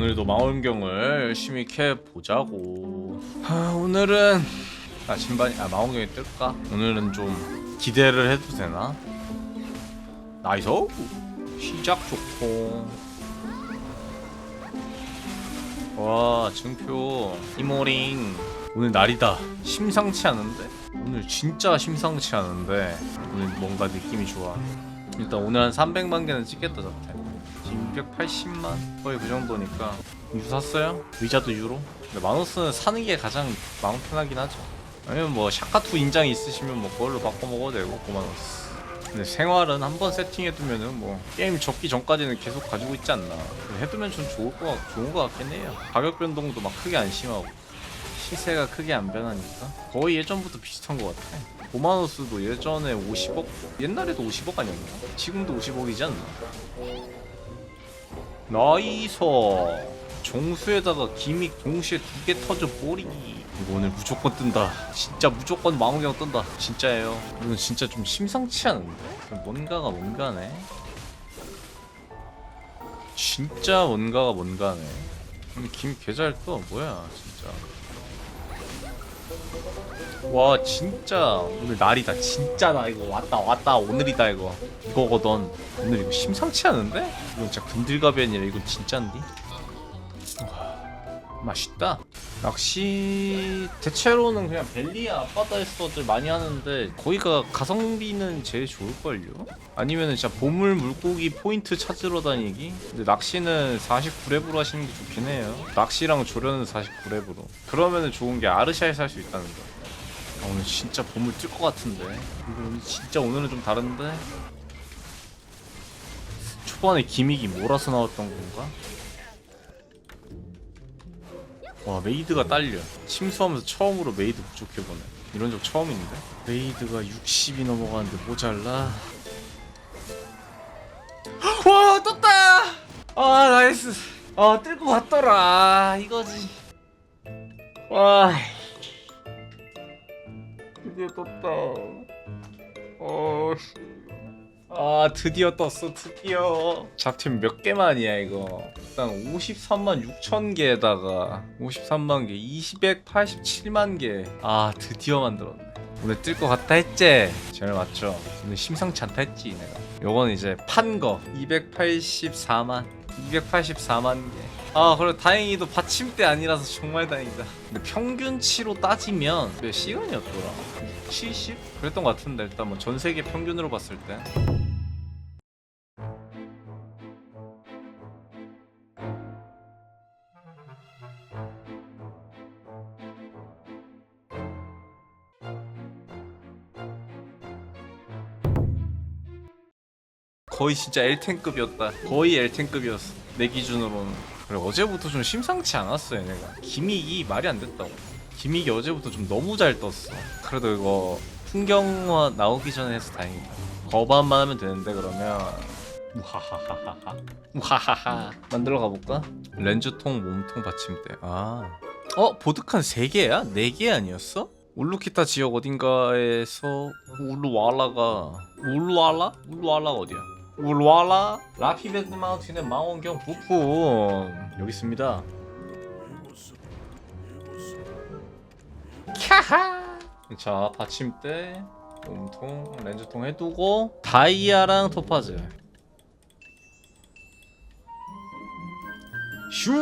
오늘도 망원경을 열심히 캐 보자고. 아, 오늘은 아 신발이 아 망원경이 뜰까? 오늘은 좀 기대를 해도 되나? 나이스 시작 좋고. 와 증표. 이모링. 오늘 날이다. 심상치 않은데? 오늘 진짜 심상치 않은데? 오늘 뭔가 느낌이 좋아. 일단 오늘 한 300만 개는 찍겠다 저한테. 680만? 거의 그 정도니까 유 샀어요? 위자도 유로? 근데 마노스는 사는 게 가장 마음 편하긴 하죠 아니면 뭐 샤카투 인장 있으시면 뭐 그걸로 바꿔 먹어도 되고 고마노스 근데 생활은 한 번 세팅해두면은 뭐 게임 접기 전까지는 계속 가지고 있지 않나 해두면 좀 좋을 것, 같, 좋은 것 같긴 해요 가격 변동도 막 크게 안 심하고 시세가 크게 안 변하니까 거의 예전부터 비슷한 것 같아 고마노스도 예전에 50억? 옛날에도 50억 아니었나? 지금도 50억이지 않나? 나이서 종수에다가 기믹 동시에 두 개 터져 버리기 이거 오늘 무조건 뜬다. 진짜 무조건 망원경 뜬다. 진짜예요. 이건 진짜 좀 심상치 않은데? 뭔가가 뭔가네. 진짜 뭔가가 뭔가네. 근데 김 개잘 떠 뭐야 진짜 와 진짜 오늘 날이다 진짜 나 이거 왔다 왔다 오늘이다 이거 이거거든 오늘 이거 심상치 않은데? 이건 진짜 근들갑이 아니라 이건 진짠디? 와, 맛있다 낚시 대체로는 그냥 벨리야 앞바다에서 들 많이 하는데 거기가 가성비는 제일 좋을걸요? 아니면은 진짜 보물 물고기 포인트 찾으러 다니기? 근데 낚시는 49랩으로 하시는 게 좋긴 해요 낚시랑 조련은 49랩으로 그러면은 좋은 게 아르샤에서 할수 있다는 거 아, 오늘 진짜 보물 뜰 것 같은데 진짜 오늘은 좀 다른데 초반에 기믹이 몰아서 나왔던 건가? 와 메이드가 딸려. 침수하면서 처음으로 메이드 부족해보네. 이런 적 처음인데? 메이드가 60이 넘어가는데 모자라. 와 떴다! 아 나이스. 아뜰것 같더라. 이거지. 와. 드디어 떴다. 어... 아 드디어 떴어 드디어 잡템 몇 개만이야 이거 일단 53만 6천 개에다가 53만 개 287만 개아 드디어 만들었네 오늘 뜰 것 같다 했지? 제일 맞죠? 오늘 심상치 않다 했지 내가 요건 이제 판 거 284만 284만 개 아 그래 다행히도 받침대 아니라서 정말 다행이다 근데 평균치로 따지면 몇 시간이었더라? 70? 그랬던 것 같은데 일단 뭐 전 세계 평균으로 봤을 때 거의 진짜 L10급이었다. 거의 L10급이었어. 내 기준으로는. 그래 어제부터 좀 심상치 않았어요, 내가. 기믹이 말이 안 됐다고. 기믹이 어제부터 좀 너무 잘 떴어. 그래도 이거 풍경화 나오기 전에 해서 다행이다. 거반만 하면 되는데 그러면 우하하하하 우하하하 만들어 가볼까? 렌즈통, 몸통, 받침대. 아, 어 보드칸 3 개야? 4개 아니었어? 울루키타 지역 어딘가에서 울루왈라가 울루알라? 울루알라가 어디야? 울루알라? 라피베드 마운틴의 망원경 부품 여기 있습니다. 캬하! 자 받침대, 몸통, 렌즈통 해두고 다이아랑 토파즈. 슛!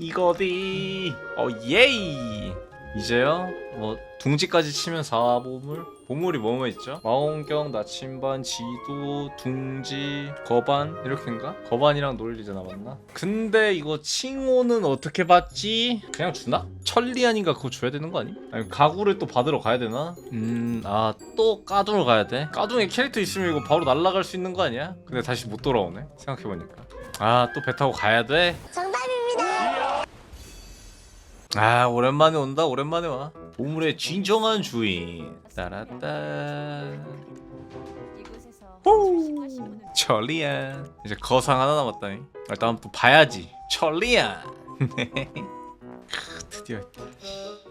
이거디 어 예이 이제요 뭐 둥지까지 치면 4보물 보물이 뭐뭐 있죠? 망원경 나침반 지도 둥지 거반 이렇게인가? 거반이랑 놀리잖아 맞나? 근데 이거 칭호는 어떻게 받지? 그냥 주나? 천리안인가 그거 줘야 되는 거 아니 아니 가구를 또 받으러 가야 되나? 음 아 또 까둥을 가야 돼? 까둥에 캐릭터 있으면 이거 바로 날아갈 수 있는 거 아니야? 근데 다시 못 돌아오네 생각해보니까. 아 또 배 타고 가야 돼 아 오랜만에 온다 오랜만에 와. 보물의 진정한 주인. 따라따. 호! 천리안 이제 거상 하나 남았다니. 일단 또 봐야지. 천리안 크, 드디어 했다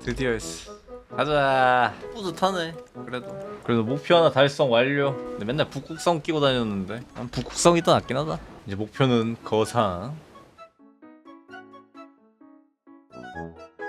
드디어 했어. 가자. 뿌듯하네 그래도. 그래도 목표 하나 달성 완료. 근데 맨날 북극성 끼고 다녔는데. 난 북극성이 더 낫긴 하다. 이제 목표는 거상 Thank you.